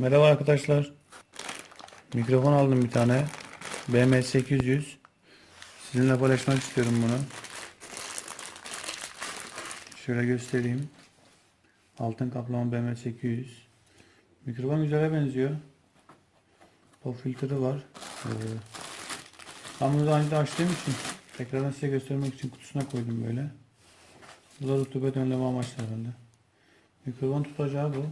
Merhaba arkadaşlar. Mikrofon aldım bir tane. BM800. Sizinle paylaşmak istiyorum bunu. Şöyle göstereyim. Altın kaplama BM800. Mikrofon güzele benziyor. Pop filtre var. Ee, ben bunu daha önce açtığım için tekrardan size göstermek için kutusuna koydum böyle. Bu da rutubet önleme amaçlı. Mikrofon tutacağı bu.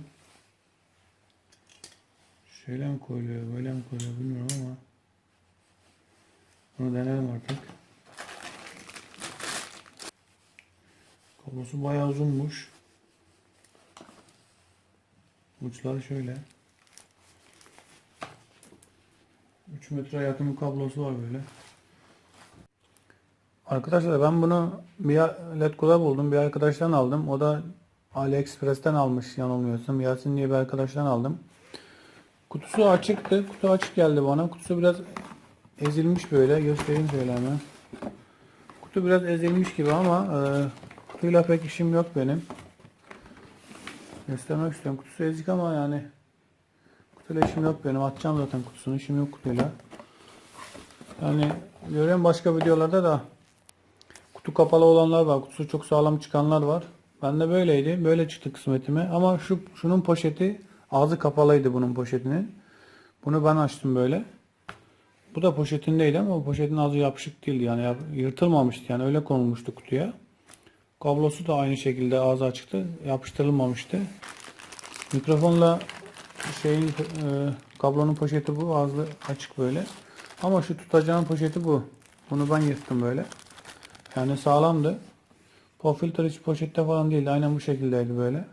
Şöyle mi koyuluyor, böyle mi koyuluyor bilmiyorum ama bunu denelim artık. Kablosu bayağı uzunmuş. Uçları şöyle. 3 metre yakın bir kablosu var böyle. Arkadaşlar ben bunu bir Letgo'da buldum. Bir arkadaştan aldım. O da AliExpress'ten almış yanılmıyorsam. Yasin diye bir arkadaştan aldım. Kutusu açıktı. Kutu açık geldi bana. Kutusu biraz ezilmiş böyle. Göstereyim şöyle hemen. Kutu biraz ezilmiş gibi ama e, kutuyla pek işim yok benim. Göstermek istiyorum. Kutusu ezik ama yani kutuyla işim yok benim. Atacağım zaten kutusunu. İşim yok kutuyla. Yani görüyorum başka videolarda da kutu kapalı olanlar var. Kutusu çok sağlam çıkanlar var. Ben de böyleydi. Böyle çıktı kısmetime. Ama şu şunun poşeti ağzı kapalıydı bunun poşetinin. Bunu ben açtım böyle. Bu da poşetindeydi ama poşetin ağzı yapışık değildi. Yani yırtılmamıştı. Yani öyle konulmuştu kutuya. Kablosu da aynı şekilde ağzı açıktı. Yapıştırılmamıştı. Mikrofonla şeyin e, kablonun poşeti bu. Ağzı açık böyle. Ama şu tutacağın poşeti bu. Bunu ben yırttım böyle. Yani sağlamdı. Pop filtre hiç poşette falan değildi. Aynen bu şekildeydi böyle.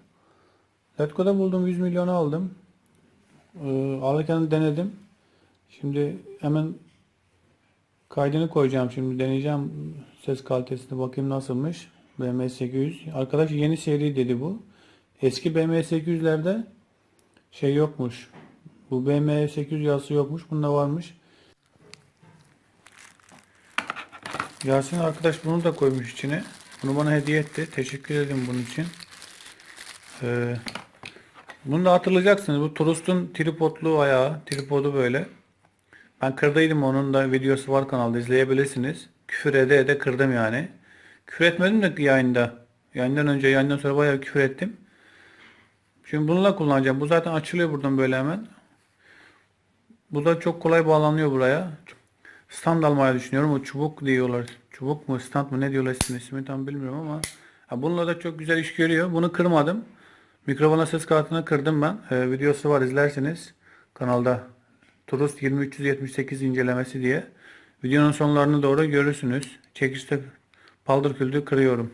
Letgo'da buldum 100 milyonu aldım. Ee, alırken denedim. Şimdi hemen kaydını koyacağım. Şimdi deneyeceğim ses kalitesine bakayım nasılmış. BMW 800. Arkadaş yeni seri dedi bu. Eski BMW 800'lerde şey yokmuş. Bu BMW 800 yazısı yokmuş. Bunda varmış. Yasin arkadaş bunu da koymuş içine. Bunu bana hediye etti. Teşekkür ederim bunun için. Ee, bunu da hatırlayacaksınız. Bu Turust'un tripodlu ayağı. Tripodu böyle. Ben kırdıydım onun da videosu var kanalda izleyebilirsiniz. Küfür ede ede kırdım yani. Küfür etmedim de yayında. Yayından önce yayından sonra bayağı küfür ettim. Şimdi bununla kullanacağım. Bu zaten açılıyor buradan böyle hemen. Bu da çok kolay bağlanıyor buraya. Stand almayı düşünüyorum. O çubuk diyorlar. Çubuk mu stand mı ne diyorlar ismi, ismi tam bilmiyorum ama. Ha, bununla da çok güzel iş görüyor. Bunu kırmadım. Mikrofona ses kartını kırdım ben. Ee, videosu var izlersiniz. Kanalda Turust 2378 incelemesi diye. Videonun sonlarını doğru görürsünüz. Çekişte paldır küldür kırıyorum.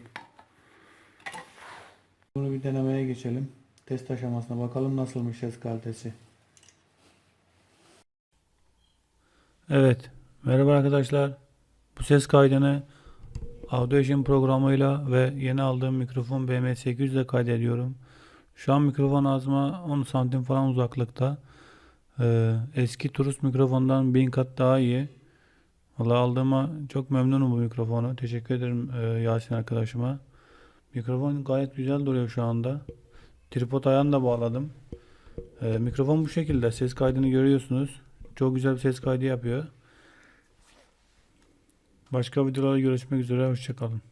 Bunu bir denemeye geçelim. Test aşamasına bakalım nasılmış ses kalitesi. Evet. Merhaba arkadaşlar. Bu ses kaydını Audition programıyla ve yeni aldığım mikrofon BM800 ile kaydediyorum. Şu an mikrofon ağzıma 10 santim falan uzaklıkta. Ee, eski Turus mikrofondan bin kat daha iyi. Valla aldığıma çok memnunum bu mikrofonu. Teşekkür ederim e, Yasin arkadaşıma. Mikrofon gayet güzel duruyor şu anda. Tripod ayağını da bağladım. Ee, mikrofon bu şekilde. Ses kaydını görüyorsunuz. Çok güzel bir ses kaydı yapıyor. Başka videolarda görüşmek üzere. Hoşçakalın.